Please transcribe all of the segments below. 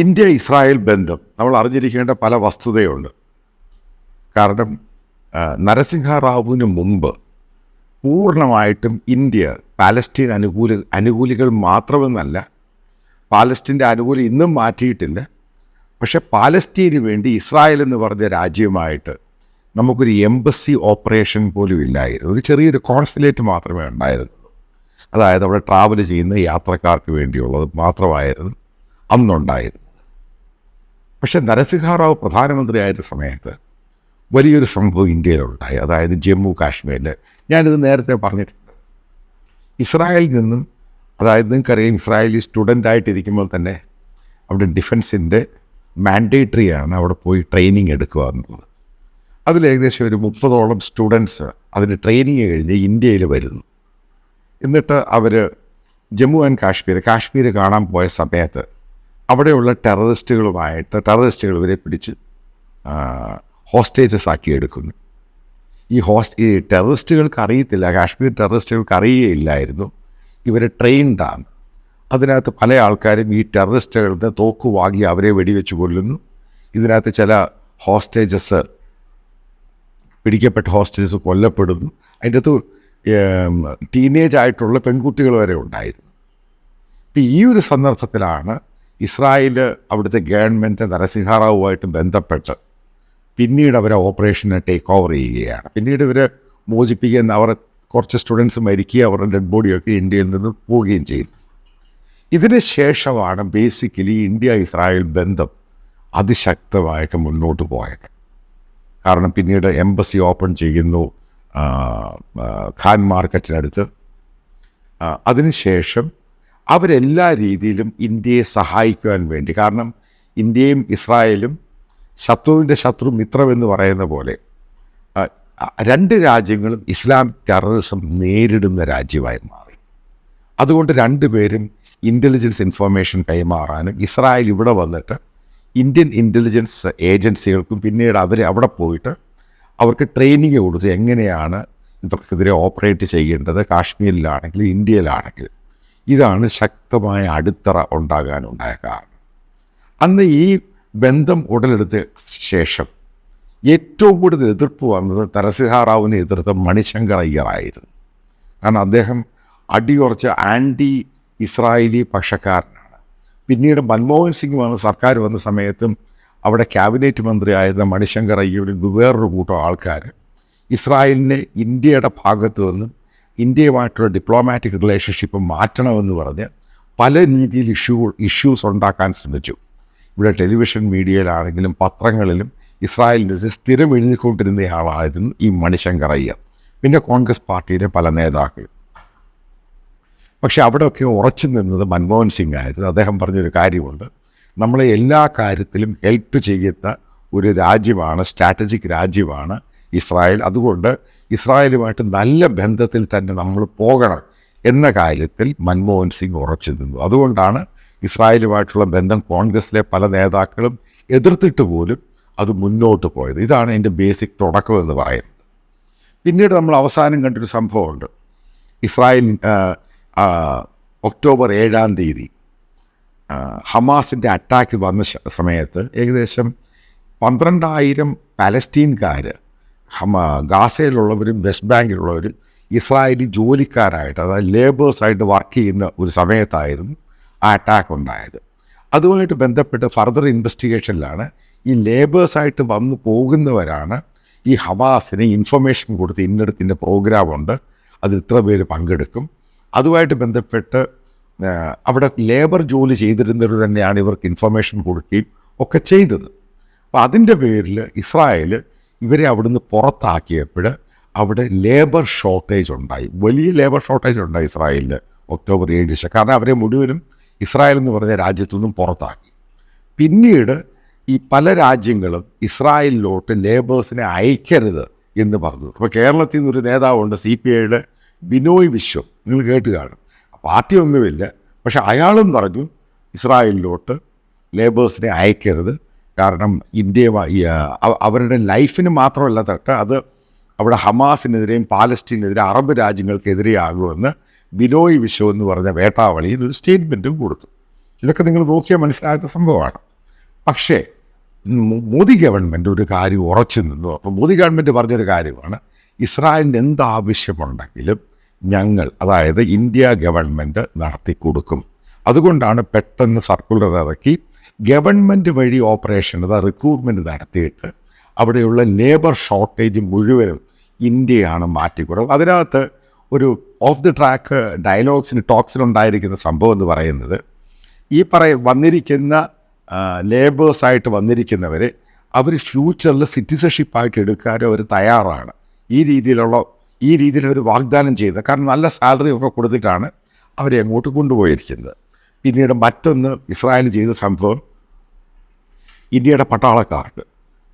India Israel ബന്ധം നമ്മൾ അറിഞ്ഞിരിക്കേണ്ട പല വസ്തുതയുണ്ട്. കാരണം നരസിംഹ റാവുവിന് മുമ്പ് പൂർണമായിട്ടും ഇന്ത്യ പാലസ്റ്റീൻ അനുകൂല അനുകൂലികൾ മാത്രമെന്നല്ല പാലസ്റ്റീന്റെ അനുകൂലം ഇന്നും മാറ്റിയിട്ടില്ല. പക്ഷേ പാലസ്റ്റീന് വേണ്ടി ഇസ്രായേൽ എന്ന് പറഞ്ഞ രാജ്യമായിട്ട് നമുക്കൊരു എംബസി ഓപ്പറേഷൻ പോലും ഇല്ലായിരുന്നു. ഒരു ചെറിയൊരു കോൺസുലേറ്റ് മാത്രമേ ഉണ്ടായിരുന്നുള്ളൂ. അതായത് അവിടെ ട്രാവൽ ചെയ്യുന്ന യാത്രക്കാർക്ക് വേണ്ടിയുള്ളത് മാത്രമായിരുന്നു അന്നുണ്ടായിരുന്നത്. പക്ഷെ നരസിംഹറാവ് പ്രധാനമന്ത്രിയായിരുന്ന സമയത്ത് വലിയൊരു സംഭവം ഇന്ത്യയിലുണ്ടായി. അതായത് ജമ്മു കാശ്മീരിൽ ഞാനിത് നേരത്തെ പറഞ്ഞിട്ടുണ്ട്. ഇസ്രായേലിൽ നിന്നും അതായത് നിങ്ങൾക്കറിയാം ഇസ്രായേലി സ്റ്റുഡന്റ് ആയിട്ടിരിക്കുമ്പോൾ തന്നെ അവിടെ ഡിഫൻസിന്റെ മാൻഡേറ്ററിയാണ് അവിടെ പോയി ട്രെയിനിങ് എടുക്കുക എന്നുള്ളത്. അതിൽ ഏകദേശം ഒരു മുപ്പതോളം സ്റ്റുഡൻസ് അതിന് ട്രെയിനിങ് കഴിഞ്ഞ് ഇന്ത്യയിൽ വരുന്നു. എന്നിട്ട് അവർ ജമ്മു ആൻഡ് കാശ്മീർ കാശ്മീർ കാണാൻ പോയ സമയത്ത് അവിടെയുള്ള ടെററിസ്റ്റുകളുമായിട്ട് ടെററിസ്റ്റുകൾ ഇവരെ പിടിച്ച് ഹോസ്റ്റേജസ് ആക്കി എടുക്കുന്നു. ഈ ഹോസ്റ്റ് ഈ ടെററിസ്റ്റുകൾക്ക് അറിയത്തില്ല കാശ്മീർ ടെററിസ്റ്റുകൾക്ക് അറിയുകയില്ലായിരുന്നു ഇവർ ട്രെയിൻഡാണ് അതിനകത്ത് പല ആൾക്കാരും ഈ ടെററിസ്റ്റുകളുടെ തോക്ക് വാങ്ങി അവരെ വെടിവെച്ച് കൊല്ലുന്നു. ഇതിനകത്ത് ചില ഹോസ്റ്റേജസ് പിടിക്കപ്പെട്ട ഹോസ്റ്റേജസ് കൊല്ലപ്പെടുന്നു. അതിന്റെ അകത്ത് ടീനേജ് ആയിട്ടുള്ള പെൺകുട്ടികൾ വരെ ഉണ്ടായിരുന്നു. ഈ ഒരു സന്ദർഭത്തിലാണ് ഇസ്രായേൽ അവിടുത്തെ ഗവൺമെന്റ് നരസിംഹാറാവുമായിട്ട് ബന്ധപ്പെട്ട് പിന്നീട് അവരെ ഓപ്പറേഷനെ ടേക്ക് ഓവർ ചെയ്യുകയാണ്. പിന്നീട് ഇവർ മോചിപ്പിക്കുന്ന അവർ കുറച്ച് സ്റ്റുഡൻസ് മരിക്കുകയും അവരുടെ ഡെഡ് ബോഡിയൊക്കെ ഇന്ത്യയിൽ നിന്ന് പോവുകയും ചെയ്തു. ഇതിന് ശേഷമാണ് ബേസിക്കലി ഇന്ത്യ ഇസ്രായേൽ ബന്ധം അതിശക്തമായിട്ട് മുന്നോട്ട് പോയത്. കാരണം പിന്നീട് എംബസി ഓപ്പൺ ചെയ്യുന്നു ഖാൻ മാർക്കറ്റിനടുത്ത് അതിനുശേഷം അവരെല്ലാ രീതിയിലും ഇന്ത്യയെ സഹായിക്കുവാൻ വേണ്ടി. കാരണം ഇന്ത്യയും ഇസ്രായേലും ശത്രുവിന്റെ ശത്രു മിത്രം എന്ന് പറയുന്ന പോലെ രണ്ട് രാജ്യങ്ങളും ഇസ്ലാമിക് ടെററിസം നേരിടുന്ന രാജ്യമായി മാറി. അതുകൊണ്ട് രണ്ടുപേരും ഇന്റലിജൻസ് ഇൻഫർമേഷൻ കൈമാറാനും ഇസ്രായേൽ ഇവിടെ വന്നിട്ട് ഇന്ത്യൻ ഇന്റലിജൻസ് ഏജൻസികൾക്കും പിന്നീട് അവർ അവിടെ പോയിട്ട് അവർക്ക് ട്രെയിനിങ് കൊടുത്ത് എങ്ങനെയാണ് ഇവർക്കെതിരെ ഓപ്പറേറ്റ് ചെയ്യേണ്ടത് കാശ്മീരിലാണെങ്കിൽ ഇന്ത്യയിലാണെങ്കിൽ ഇതാണ് ശക്തമായ അടിത്തറ ഉണ്ടാകാനുണ്ടായ കാരണം. അന്ന് ഈ ബന്ധം ഉടലെടുത്ത ശേഷം ഏറ്റവും കൂടുതൽ എതിർപ്പ് വന്നത് നരസിംഹാറാവുവിനെ എതിർത്ത മണിശങ്കർ അയ്യറായിരുന്നു കാരണം അദ്ദേഹം അടിയുറച്ച് ആന്റി ഇസ്രായേലി പക്ഷക്കാരനാണ്. പിന്നീട് മൻമോഹൻ സിംഗ് വന്ന സർക്കാർ വന്ന സമയത്തും അവിടെ ക്യാബിനറ്റ് മന്ത്രിയായിരുന്ന മണിശങ്കർ അയ്യയുടെ വേറൊരു കൂട്ടം ആൾക്കാർ ഇസ്രായേലിനെ ഇന്ത്യയുടെ ഭാഗത്തു നിന്നും ഇന്ത്യയുമായിട്ടുള്ള ഡിപ്ലോമാറ്റിക് റിലേഷൻഷിപ്പ് മാറ്റണമെന്ന് പറഞ്ഞ് പല രീതിയിൽ ഇഷ്യൂ ഇഷ്യൂസ് ഉണ്ടാക്കാൻ ശ്രമിച്ചു. ഇവിടെ ടെലിവിഷൻ മീഡിയയിലാണെങ്കിലും പത്രങ്ങളിലും ഇസ്രായേലിന്റെ സ്ഥിരം എഴുതിക്കൊണ്ടിരുന്നയാളായിരുന്നു ഈ മണിശങ്കർ അയ്യർ. പിന്നെ കോൺഗ്രസ് പാർട്ടിയുടെ പല നേതാക്കളും. പക്ഷെ അവിടെയൊക്കെ ഉറച്ചു നിന്നത് മൻമോഹൻ സിംഗ് ആയിരുന്നു. അദ്ദേഹം പറഞ്ഞൊരു കാര്യമുണ്ട്. നമ്മളെ എല്ലാ കാര്യത്തിലും ഹെൽപ്പ് ചെയ്യുന്ന ഒരു രാജ്യമാണ് സ്ട്രാറ്റജിക് രാജ്യമാണ് ഇസ്രായേൽ. അതുകൊണ്ട് ഇസ്രായേലുമായിട്ട് നല്ല ബന്ധത്തിൽ തന്നെ നമ്മൾ പോകണം എന്ന കാര്യത്തിൽ മൻമോഹൻ സിംഗ് ഉറച്ചു നിന്നു. അതുകൊണ്ടാണ് ഇസ്രായേലുമായിട്ടുള്ള ബന്ധം കോൺഗ്രസ്സിലെ പല നേതാക്കളും എതിർത്തിട്ട് പോലും അത് മുന്നോട്ട് പോയത്. ഇതാണ് എന്റെ ബേസിക് തുടക്കം എന്ന് പറയുന്നത്. പിന്നീട് നമ്മൾ അവസാനം കണ്ടൊരു സംഭവമുണ്ട്. ഇസ്രായേൽ ഒക്ടോബർ ഏഴാം തീയതി ഹമാസിന്റെ അറ്റാക്ക് വന്ന സമയത്ത് ഏകദേശം പന്ത്രണ്ടായിരം പാലസ്റ്റീൻകാർ ഹമ ഗാസയിലുള്ളവരും വെസ്റ്റ് ബാങ്കിലുള്ളവരും ഇസ്രായേലി ജോലിക്കാരായിട്ട് അതായത് ലേബേഴ്സായിട്ട് വർക്ക് ചെയ്യുന്ന ഒരു സമയത്തായിരുന്നു ആ അറ്റാക്ക് ഉണ്ടായത്. അതുമായിട്ട് ബന്ധപ്പെട്ട് ഫർദർ ഇൻവെസ്റ്റിഗേഷനിലാണ് ഈ ലേബേഴ്സായിട്ട് വന്നു പോകുന്നവരാണ് ഈ ഹമാസിന് ഇൻഫർമേഷൻ കൊടുത്ത് ഇന്നടത്തിന്റെ പ്രോഗ്രാമുണ്ട് അതിൽ ഇത്ര പേര് പങ്കെടുക്കും. അതുമായിട്ട് ബന്ധപ്പെട്ട് അവിടെ ലേബർ ജോലി ചെയ്തിരുന്നവർ തന്നെയാണ് ഇവർക്ക് ഇൻഫർമേഷൻ കൊടുക്കുകയും ഒക്കെ ചെയ്തത്. അപ്പോൾ അതിന്റെ പേരിൽ ഇസ്രായേൽ ഇവരെ അവിടുന്ന് പുറത്താക്കിയപ്പോൾ അവിടെ ലേബർ ഷോർട്ടേജ് ഉണ്ടായി. വലിയ ലേബർ ഷോർട്ടേജ് ഉണ്ടായി ഇസ്രായേലിൽ ഒക്ടോബർ ഏഴ് ദിവസം കാരണം അവരെ മുഴുവനും ഇസ്രായേൽ എന്ന് പറഞ്ഞ രാജ്യത്തു നിന്നും പുറത്താക്കി. പിന്നീട് ഈ പല രാജ്യങ്ങളും ഇസ്രായേലിലോട്ട് ലേബേഴ്സിനെ അയക്കരുത് എന്ന് പറഞ്ഞു. അപ്പോൾ കേരളത്തിൽ നിന്നൊരു നേതാവുണ്ട് സി പി ഐയുടെ ബിനോയ് വിശ്വം. നിങ്ങൾ കേട്ട് കാണും. പാർട്ടി ഒന്നുമില്ല. പക്ഷെ അയാളും പറഞ്ഞു ഇസ്രായേലിലോട്ട് ലേബേഴ്സിനെ അയക്കരുത്. കാരണം ഇന്ത്യ അവരുടെ ലൈഫിന് മാത്രമല്ല തട്ട് അത് അവിടെ ഹമാസിനെതിരെയും പാലസ്തീനെതിരെ അറബ് രാജ്യങ്ങൾക്കെതിരെയാകുമെന്ന് ബിനോയ് വിശ്വം എന്ന് പറഞ്ഞ വേട്ടാവളിയിൽ ഒരു സ്റ്റേറ്റ്മെന്റും കൊടുത്തു. ഇതൊക്കെ നിങ്ങൾ നോക്കിയാൽ മനസ്സിലാകുന്ന സംഭവമാണ്. പക്ഷേ മോദി ഗവൺമെന്റ് ഒരു കാര്യം ഉറച്ചു നിന്നു. അപ്പോൾ മോദി ഗവൺമെന്റ് പറഞ്ഞൊരു കാര്യമാണ്. ഇസ്രായേലിന് എന്ത് ആവശ്യമുണ്ടെങ്കിലും ഞങ്ങൾ അതായത് ഇന്ത്യ ഗവൺമെന്റ് നടത്തി കൊടുക്കും അതുകൊണ്ടാണ് പെട്ടെന്ന് സർക്കുലർ ഇറക്കി ഗവൺമെന്റ് വഴി ഓപ്പറേഷൻ അതായത് റിക്രൂട്ട്മെന്റ് നടത്തിയിട്ട് അവിടെയുള്ള ലേബർ ഷോർട്ടേജ് മുഴുവനും ഇന്ത്യയാണ് മാറ്റിക്കൊടുക്കും അതിനകത്ത് ഒരു ഓഫ് ദി ട്രാക്ക് ഡയലോഗ്സിന് ടോക്സിലുണ്ടായിരിക്കുന്ന സംഭവം എന്ന് പറയുന്നത് ഈ പറയ വന്നിരിക്കുന്ന ലേബേഴ്സായിട്ട് വന്നിരിക്കുന്നവർ അവർ ഫ്യൂച്ചറിൽ സിറ്റിസൺഷിപ്പായിട്ട് എടുക്കാനും അവർ തയ്യാറാണ്. ഈ രീതിയിലുള്ള ഈ രീതിയിൽ അവർ വാഗ്ദാനം ചെയ്ത് കാരണം നല്ല സാലറി ഒക്കെ കൊടുത്തിട്ടാണ് അവരെ അങ്ങോട്ട് കൊണ്ടുപോയിരിക്കുന്നത്. പിന്നീട് മറ്റൊന്ന് ഇസ്രായേൽ ചെയ്ത സംഭവം ഇന്ത്യയുടെ പട്ടാളക്കാർക്ക്.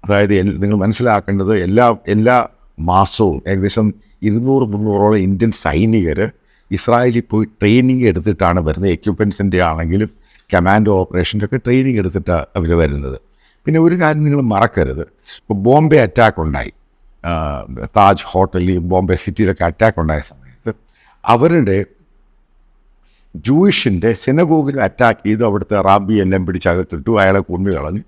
അതായത് നിങ്ങൾ മനസ്സിലാക്കേണ്ടത് എല്ലാ എല്ലാ മാസവും ഏകദേശം ഇരുന്നൂറ് മുന്നൂറോളം ഇന്ത്യൻ സൈനികർ ഇസ്രായേലിൽ പോയി ട്രെയിനിങ് എടുത്തിട്ടാണ് വരുന്നത്. എക്യുപ്മെൻസിന്റെ ആണെങ്കിലും കമാൻഡോ ഓപ്പറേഷന്റെ ഒക്കെ ട്രെയിനിങ് എടുത്തിട്ടാണ് അവർ വരുന്നത്. പിന്നെ ഒരു കാര്യം നിങ്ങൾ മറക്കരുത്. ഇപ്പോൾ ബോംബെ അറ്റാക്ക് ഉണ്ടായി. താജ് ഹോട്ടലിൽ ബോംബെ സിറ്റിയിലൊക്കെ അറ്റാക്ക് ഉണ്ടായ സമയത്ത് അവരുടെ ജൂയിഷിന്റെ സിനഗോഗിൽ അറ്റാക്ക് ചെയ്ത് അവിടുത്തെ റാബി എല്ലാം പിടിച്ചകത്തിട്ടു അയാളെ കൊന്നു കളഞ്ഞു.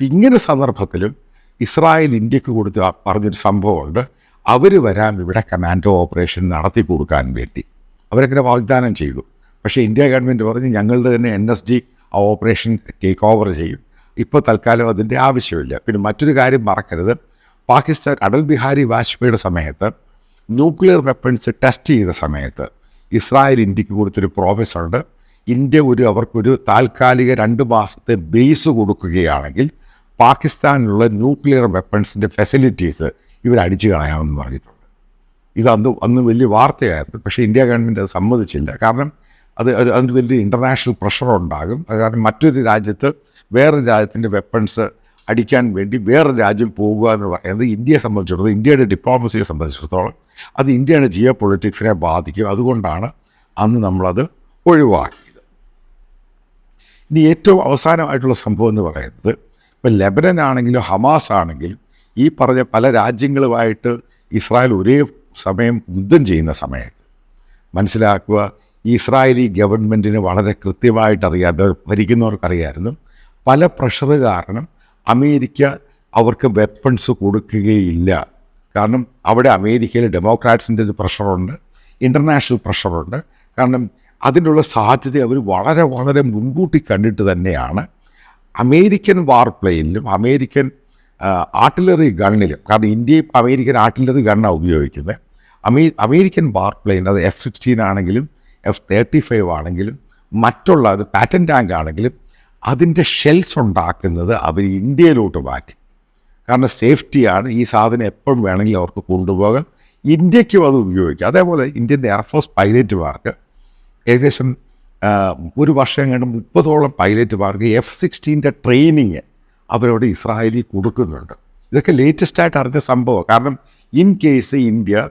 ഇങ്ങനെ സന്ദർഭത്തിലും ഇസ്രായേൽ ഇന്ത്യയ്ക്ക് കൊടുത്ത് പറഞ്ഞൊരു സംഭവമുണ്ട്. അവർ വരാൻ ഇവിടെ കമാൻഡോ ഓപ്പറേഷൻ നടത്തി കൊടുക്കാൻ വേണ്ടി. അവരങ്ങനെ വാഗ്ദാനം ചെയ്തു. പക്ഷേ ഇന്ത്യ ഗവൺമെന്റ് പറഞ്ഞ് ഞങ്ങളുടെ തന്നെ എൻ എസ് ജി ആ ഓപ്പറേഷൻ ടേക്ക് ഓവർ ചെയ്യും. ഇപ്പോൾ തൽക്കാലം അതിന്റെ ആവശ്യമില്ല. പിന്നെ മറ്റൊരു കാര്യം മറക്കരുത്. പാകിസ്ഥാൻ അടൽ ബിഹാരി വാജ്പേയിയുടെ സമയത്ത് ന്യൂക്ലിയർ വെപ്പൺസ് ടെസ്റ്റ് ചെയ്ത സമയത്ത് ഇസ്രായേൽ ഇന്ത്യയ്ക്ക് കൊടുത്തൊരു പ്രോമിസുണ്ട് ഇന്ത്യ ഒരു അവർക്കൊരു താൽക്കാലിക രണ്ട് മാസത്തെ ബേസ് കൊടുക്കുകയാണെങ്കിൽ പാകിസ്ഥാനിലുള്ള ന്യൂക്ലിയർ വെപ്പൺസിന്റെ ഫെസിലിറ്റീസ് ഇവർ അടിച്ചു കളയാമെന്ന് പറഞ്ഞിട്ടുണ്ട്. ഇത് അന്ന് അന്ന് വലിയ വാർത്തയായിരുന്നു. പക്ഷേ ഇന്ത്യ ഗവൺമെന്റ് അത് സമ്മതിച്ചില്ല. കാരണം അത് അതിന് വലിയ ഇന്റർനാഷണൽ പ്രഷർ ഉണ്ടാകും. അത് കാരണം മറ്റൊരു രാജ്യത്ത് വേറൊരു രാജ്യത്തിന്റെ വെപ്പൺസ് അടിക്കാൻ വേണ്ടി വേറെ രാജ്യം പോകുക എന്ന് പറയുന്നത് ഇന്ത്യയെ സംബന്ധിച്ചിടത്തോളം ഇന്ത്യയുടെ ഡിപ്ലോമസിയെ സംബന്ധിച്ചിടത്തോളം അത് ഇന്ത്യയുടെ ജിയോ പൊളിറ്റിക്സിനെ ബാധിക്കും. അതുകൊണ്ടാണ് അന്ന് നമ്മളത് ഒഴിവാക്കിയത്. ഇനി ഏറ്റവും അവസാനമായിട്ടുള്ള സംഭവം എന്ന് പറയുന്നത് ഇപ്പം ലെബനൻ ആണെങ്കിലും ഹമാസ് ആണെങ്കിലും ഈ പറഞ്ഞ പല രാജ്യങ്ങളുമായിട്ട് ഇസ്രായേൽ ഒരേ സമയം യുദ്ധം ചെയ്യുന്ന സമയത്ത് മനസ്സിലാക്കുക ഇസ്രായേലി ഗവൺമെന്റിന് വളരെ കൃത്യമായിട്ട് അറിയാം അത് ഭരിക്കുന്നവർക്കറിയായിരുന്നു പല പ്രഷർ കാരണം അമേരിക്ക അവർക്ക് വെപ്പൺസ് കൊടുക്കുകയില്ല. കാരണം അവിടെ അമേരിക്കയിൽ ഡെമോക്രാറ്റ്സിന്റെ ഒരു പ്രഷറുണ്ട് ഇന്റർനാഷണൽ പ്രഷറുണ്ട് കാരണം അതിനുള്ള സാധ്യത അവർ വളരെ വളരെ മുൻകൂട്ടി കണ്ടിട്ട് തന്നെയാണ്. അമേരിക്കൻ വാർ പ്ലെയിനിലും അമേരിക്കൻ ആർട്ടിലറി ഗണ്ണിലും കാരണം ഇന്ത്യയും അമേരിക്കൻ ആർട്ടിലറി ഗണ്ണാണ് ഉപയോഗിക്കുന്നത് അമേ അമേരിക്കൻ വാർ പ്ലെയിൻ അത് എഫ് സിക്സ്റ്റീൻ ആണെങ്കിലും എഫ് തേർട്ടി ഫൈവ് ആണെങ്കിലും മറ്റുള്ള അത് പാറ്റൻ ടാങ്ക് ആണെങ്കിലും അതിന്റെ ഷെൽസ് ഉണ്ടാക്കുന്നത് അവർ ഇന്ത്യയിലോട്ട് മാറ്റി. കാരണം സേഫ്റ്റിയാണ് ഈ സാധനം എപ്പോഴും വേണമെങ്കിലും അവർക്ക് കൊണ്ടുപോകാം. ഇന്ത്യക്കും അത് ഉപയോഗിക്കാം. അതേപോലെ ഇന്ത്യൻ എയർഫോഴ്സ് പൈലറ്റുമാർക്ക് ഏകദേശം ഒരു വർഷം കണ്ട് മുപ്പതോളം പൈലറ്റുമാർക്ക് എഫ് സിക്സ്റ്റീന്റെ ട്രെയിനിങ് അവരോട് ഇസ്രായേലിൽ കൊടുക്കുന്നുണ്ട്. ഇതൊക്കെ ലേറ്റസ്റ്റ് ആയിട്ട് അറിഞ്ഞ സംഭവം കാരണം ഇൻ കേസ് ഇന്ത്യ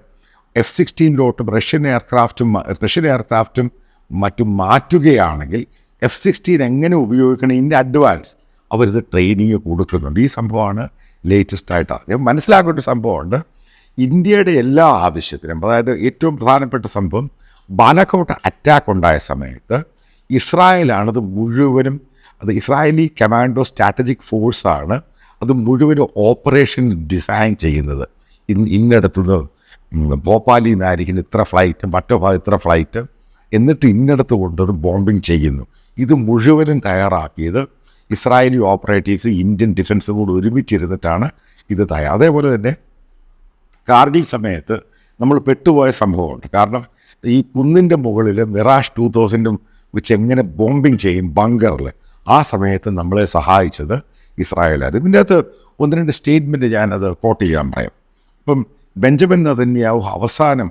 എഫ് സിക്സ്റ്റീനിലോട്ടും റഷ്യൻ എയർക്രാഫ്റ്റും റഷ്യൻ എയർക്രാഫ്റ്റും മറ്റും മാറ്റുകയാണെങ്കിൽ എഫ് സിക്സ്റ്റീൻ എങ്ങനെ ഉപയോഗിക്കണം ഇൻ അഡ്വാൻസ് അവരിത് ട്രെയിനിങ് കൊടുക്കുന്നുണ്ട്. ഈ സംഭവമാണ് ലേറ്റസ്റ്റ് ആയിട്ട് ഞാൻ മനസ്സിലാക്കേണ്ട ഒരു സംഭവമുണ്ട്. ഇന്ത്യയുടെ എല്ലാ ആവശ്യത്തിനും അതായത് ഏറ്റവും പ്രധാനപ്പെട്ട സംഭവം ബാലക്കോട്ട് അറ്റാക്ക് ഉണ്ടായ സമയത്ത് ഇസ്രായേലാണത് മുഴുവനും അത് ഇസ്രായേലി കമാൻഡോ സ്ട്രാറ്റജിക് ഫോഴ്സാണ് അത് മുഴുവനും ഓപ്പറേഷൻ ഡിസൈൻ ചെയ്യുന്നത്. ഇന്ന് ഇന്നിടത്തുനിന്ന് ഭോപ്പാലിൽ നിന്നായിരിക്കും ഇത്ര ഫ്ലൈറ്റ് മറ്റോ ഇത്ര ഫ്ലൈറ്റ് എന്നിട്ട് ഇന്നിടത്ത് കൊണ്ടത് ബോംബിങ് ചെയ്യുന്നു. ഇത് മുഴുവനും തയ്യാറാക്കിയത് ഇസ്രായേലി ഓപ്പറേറ്റീവ്സ് ഇന്ത്യൻ ഡിഫൻസും കൂടി ഒരുമിച്ചിരുന്നിട്ടാണ് ഇത് തയ്യാർ അതേപോലെ തന്നെ കാർഗിൽ സമയത്ത് നമ്മൾ പെട്ടുപോയ സംഭവമുണ്ട്. കാരണം ഈ കുന്നിന്റെ മുകളിൽ മിറാഷ് ടു തൗസൻഡും വെച്ച് എങ്ങനെ ബോംബിങ് ചെയ്യും ബങ്കറിൽ ആ സമയത്ത് നമ്മളെ സഹായിച്ചത് ഇസ്രായേലായിരുന്നു ഇതിന്റെ അകത്ത് ഒന്ന് രണ്ട് സ്റ്റേറ്റ്മെന്റ് ഞാനത് കോട്ട് ചെയ്യാൻ പറയാം. ഇപ്പം ബെഞ്ചമിൻ നതന്യാവ് അവസാനം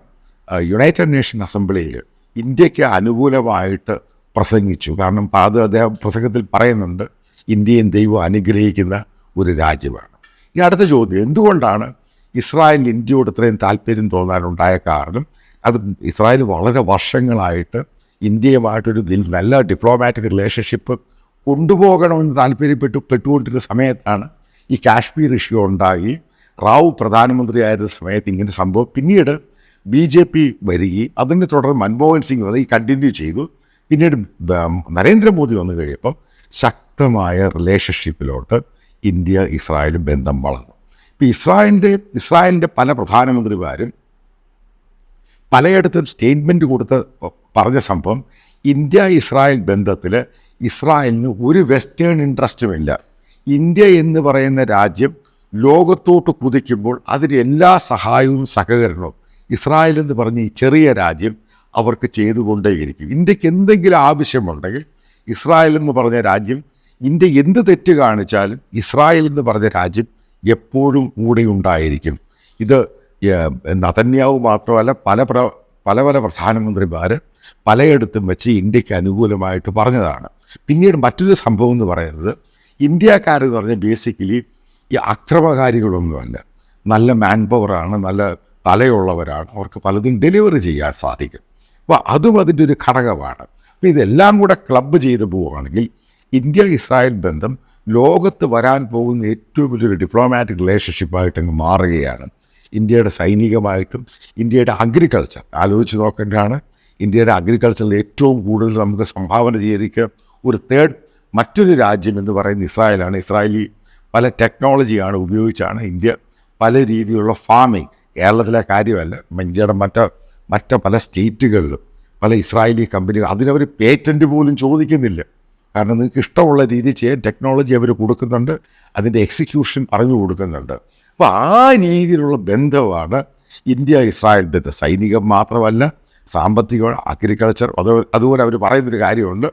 യുണൈറ്റഡ് നേഷൻ അസംബ്ലിയിൽ ഇന്ത്യയ്ക്ക് അനുകൂലമായിട്ട് പ്രസംഗിച്ചു. കാരണം അത് അദ്ദേഹം പ്രസംഗത്തിൽ പറയുന്നുണ്ട് ഇന്ത്യയും ദൈവം അനുഗ്രഹിക്കുന്ന ഒരു രാജ്യമാണ്. ഈ അടുത്ത ചോദ്യം എന്തുകൊണ്ടാണ് ഇസ്രായേൽ ഇന്ത്യയോട് ഇത്രയും താല്പര്യം തോന്നാനുണ്ടായ കാരണം? അത് ഇസ്രായേൽ വളരെ വർഷങ്ങളായിട്ട് ഇന്ത്യയുമായിട്ടൊരു നല്ല ഡിപ്ലോമാറ്റിക് റിലേഷൻഷിപ്പ് കൊണ്ടുപോകണമെന്ന് താല്പര്യപ്പെട്ടു പെട്ടുകൊണ്ടിരുന്ന സമയത്താണ് ഈ കാശ്മീർ ഇഷ്യൂ ഉണ്ടായി. റാവു പ്രധാനമന്ത്രിയായിരുന്ന സമയത്ത് ഇങ്ങനെ സംഭവം. പിന്നീട് ബി ജെ പി വരികയും അതിനെ തുടർന്ന് മൻമോഹൻ സിംഗ് അത് കണ്ടിന്യൂ ചെയ്തു. പിന്നീട് നരേന്ദ്രമോദി വന്നു കഴിയപ്പോൾ ശക്തമായ റിലേഷൻഷിപ്പിലോട്ട് ഇന്ത്യ ഇസ്രായേൽ ബന്ധം വളർന്നു. ഇപ്പോൾ ഇസ്രായേലിന്റെ ഇസ്രായേലിന്റെ പല പ്രധാനമന്ത്രിമാരും പലയിടത്തും സ്റ്റേറ്റ്മെന്റ് കൊടുത്ത് പറഞ്ഞ സംഭവം ഇന്ത്യ ഇസ്രായേൽ ബന്ധത്തിൽ ഇസ്രായേലിന് ഒരു വെസ്റ്റേൺ ഇൻട്രസ്റ്റുമില്ല ഇന്ത്യ എന്ന് പറയുന്ന രാജ്യം ലോകത്തോട്ട് കുതിക്കുമ്പോൾ അതിന് എല്ലാ സഹായവും സഹകരണവും. ഇസ്രായേൽ എന്ന് പറഞ്ഞ ഈ ചെറിയ രാജ്യം അവർക്ക് ചെയ്തുകൊണ്ടേയിരിക്കും. ഇന്ത്യയ്ക്ക് എന്തെങ്കിലും ആവശ്യമുണ്ടെങ്കിൽ ഇസ്രായേൽ എന്ന് പറഞ്ഞ രാജ്യം ഇന്ത്യ എന്ത് തെറ്റ് കാണിച്ചാലും ഇസ്രായേൽ എന്ന് പറഞ്ഞ രാജ്യം എപ്പോഴും കൂടെ ഉണ്ടായിരിക്കും. ഇത് നതന്യാവ് മാത്രമല്ല പല പ്ര പല പല പ്രധാനമന്ത്രിമാർ പലയിടത്തും വെച്ച് ഇന്ത്യയ്ക്ക് അനുകൂലമായിട്ട് പറഞ്ഞതാണ്. പിന്നീട് മറ്റൊരു സംഭവം എന്ന് പറയുന്നത് ഇന്ത്യക്കാരെന്ന് പറഞ്ഞാൽ ബേസിക്കലി ഈ അക്രമകാരികളൊന്നുമല്ല. നല്ല മാൻ പവറാണ് നല്ല തലയുള്ളവരാണ്. അവർക്ക് പലതും ഡെലിവറി ചെയ്യാൻ സാധിക്കും. അപ്പോൾ അതും അതിന്റെ ഒരു ഘടകമാണ്. അപ്പോൾ ഇതെല്ലാം കൂടെ ക്ലബ്ബ് ചെയ്ത് പോവുകയാണെങ്കിൽ ഇന്ത്യ ഇസ്രായേൽ ബന്ധം ലോകത്ത് വരാൻ പോകുന്ന ഏറ്റവും വലിയൊരു ഡിപ്ലോമാറ്റിക് റിലേഷൻഷിപ്പായിട്ട് അങ്ങ് മാറുകയാണ്. ഇന്ത്യയുടെ സൈനികമായിട്ടും ഇന്ത്യയുടെ അഗ്രികൾച്ചർ ആലോചിച്ച് നോക്കേണ്ടതാണ്. ഇന്ത്യയുടെ അഗ്രികൾച്ചറിൽ ഏറ്റവും കൂടുതൽ നമുക്ക് സംഭാവന ചെയ്തിരിക്കുക ഒരു തേർഡ് മറ്റൊരു രാജ്യം എന്ന് പറയുന്നത് ഇസ്രായേലാണ്. ഇസ്രായേലി പല ടെക്നോളജിയാണ് ഉപയോഗിച്ചാണ് ഇന്ത്യ പല രീതിയിലുള്ള ഫാമിംഗ് കേരളത്തിലെ കാര്യമല്ല ഇന്ത്യയുടെ മറ്റ് മറ്റ് പല സ്റ്റേറ്റുകളിലും പല ഇസ്രായേലി കമ്പനികൾ അതിനവർ പേറ്റന്റ് പോലും ചോദിക്കുന്നില്ല. കാരണം നിങ്ങൾക്ക് ഇഷ്ടമുള്ള രീതിയിൽ ചെയ്യാൻ ടെക്നോളജി അവർ കൊടുക്കുന്നുണ്ട് അതിന്റെ എക്സിക്യൂഷൻ പറഞ്ഞു കൊടുക്കുന്നുണ്ട്. അപ്പോൾ ആ രീതിയിലുള്ള ബന്ധമാണ് ഇന്ത്യ ഇസ്രായേൽ ബന്ധം. സൈനികം മാത്രമല്ല സാമ്പത്തിക അഗ്രികൾച്ചർ അത് അതുപോലെ അവർ പറയുന്നൊരു കാര്യമുണ്ട്.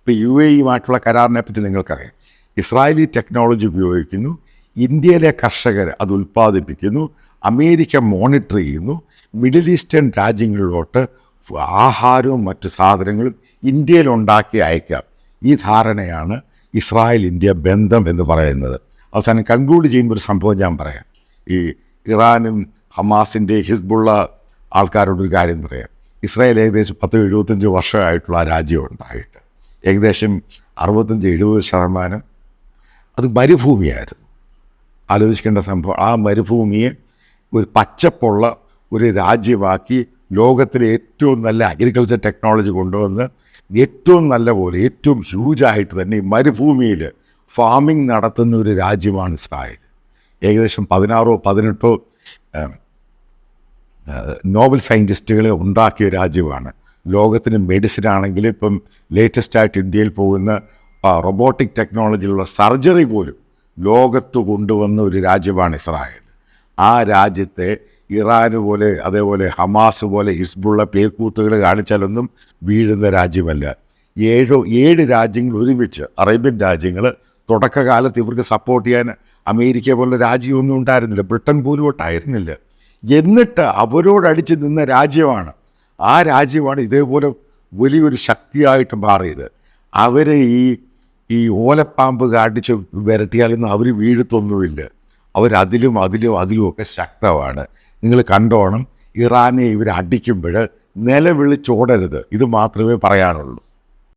ഇപ്പോൾ യു എ ഇയുമായിട്ടുള്ള കരാറിനെ പറ്റി നിങ്ങൾക്കറിയാം. ഇസ്രായേലി ടെക്നോളജി ഉപയോഗിക്കുന്നു ഇന്ത്യയിലെ കർഷകർ അത് ഉൽപ്പാദിപ്പിക്കുന്നു അമേരിക്ക മോണിറ്റർ ചെയ്യുന്നു മിഡിൽ ഈസ്റ്റേൺ രാജ്യങ്ങളിലോട്ട് ആഹാരവും മറ്റ് സാധനങ്ങളും ഇന്ത്യയിൽ ഉണ്ടാക്കി അയക്കാം. ഈ ധാരണയാണ് ഇസ്രായേൽ ഇന്ത്യ ബന്ധം എന്ന് പറയുന്നത്. അവസാനം കൺക്ലൂഡ് ചെയ്യുമ്പോൾ ഒരു സംഭവം ഞാൻ പറയാം. ഈ ഇറാനും ഹമാസിന്റെ ഹിസ്ബുള്ള ആൾക്കാരോടൊരു കാര്യം പറയാം. ഇസ്രായേൽ ഏകദേശം പത്ത് എഴുപത്തഞ്ച് വർഷമായിട്ടുള്ള ആ രാജ്യം ഉണ്ടായിട്ട്. ഏകദേശം അറുപത്തഞ്ച് എഴുപത് ശതമാനം അത് മരുഭൂമിയായിരുന്നു. ആലോചിക്കേണ്ട സംഭവം. ആ മരുഭൂമിയെ ഒരു പച്ചപ്പുള്ള ഒരു രാജ്യമാക്കി ലോകത്തിലെ ഏറ്റവും നല്ല അഗ്രികൾച്ചർ ടെക്നോളജി കൊണ്ടുവന്ന് ഏറ്റവും നല്ല പോലെ ഏറ്റവും ഹ്യൂജായിട്ട് തന്നെ ഈ മരുഭൂമിയിൽ ഫാമിംഗ് നടത്തുന്ന ഒരു രാജ്യമാണ് ഇസ്രായേൽ. ഏകദേശം പതിനാറോ പതിനെട്ടോ നോബൽ സയന്റിസ്റ്റുകളെ ഉണ്ടാക്കിയ രാജ്യമാണ്. ലോകത്തിന് മെഡിസിൻ ആണെങ്കിൽ ഇപ്പം ലേറ്റസ്റ്റായിട്ട് ഇന്ത്യയിൽ പോകുന്ന റൊബോട്ടിക് ടെക്നോളജിയിലുള്ള സർജറി പോലും ലോകത്ത് കൊണ്ടുവന്ന ഒരു രാജ്യമാണ് ഇസ്രായേൽ. ആ രാജ്യത്തെ ഇറാന് പോലെ അതേപോലെ ഹമാസ് പോലെ ഹിസ്ബുള്ള പേക്കൂത്തുകൾ കാണിച്ചാലൊന്നും വീഴുന്ന രാജ്യമല്ല. ഏഴോ ഏഴ് രാജ്യങ്ങൾ ഒരുമിച്ച് അറേബ്യൻ രാജ്യങ്ങൾ തുടക്കകാലത്ത് ഇവർക്ക് സപ്പോർട്ട് ചെയ്യാൻ അമേരിക്ക പോലുള്ള രാജ്യമൊന്നും ഉണ്ടായിരുന്നില്ല. ബ്രിട്ടൻ പോലും ഉണ്ടായിരുന്നില്ല എന്നിട്ട് അവരോടടിച്ച് നിന്ന രാജ്യമാണ് ആ രാജ്യമാണ് ഇതേപോലെ വലിയൊരു ശക്തിയായിട്ട് മാറിയത്. അവരെ ഈ ഈ ഓലപ്പാമ്പ് കാട്ടിച്ച് വിരട്ടിയാലൊന്നും അവർ വീഴത്തൊന്നുമില്ല. അവരതിലും അതിലും അതിലും ഒക്കെ ശക്തമാണ്. നിങ്ങൾ കണ്ടോണം ഇറാനെ ഇവർ അടിക്കുമ്പോൾ നിലവിളിച്ചോടരുത് ഇത് മാത്രമേ പറയാനുള്ളൂ.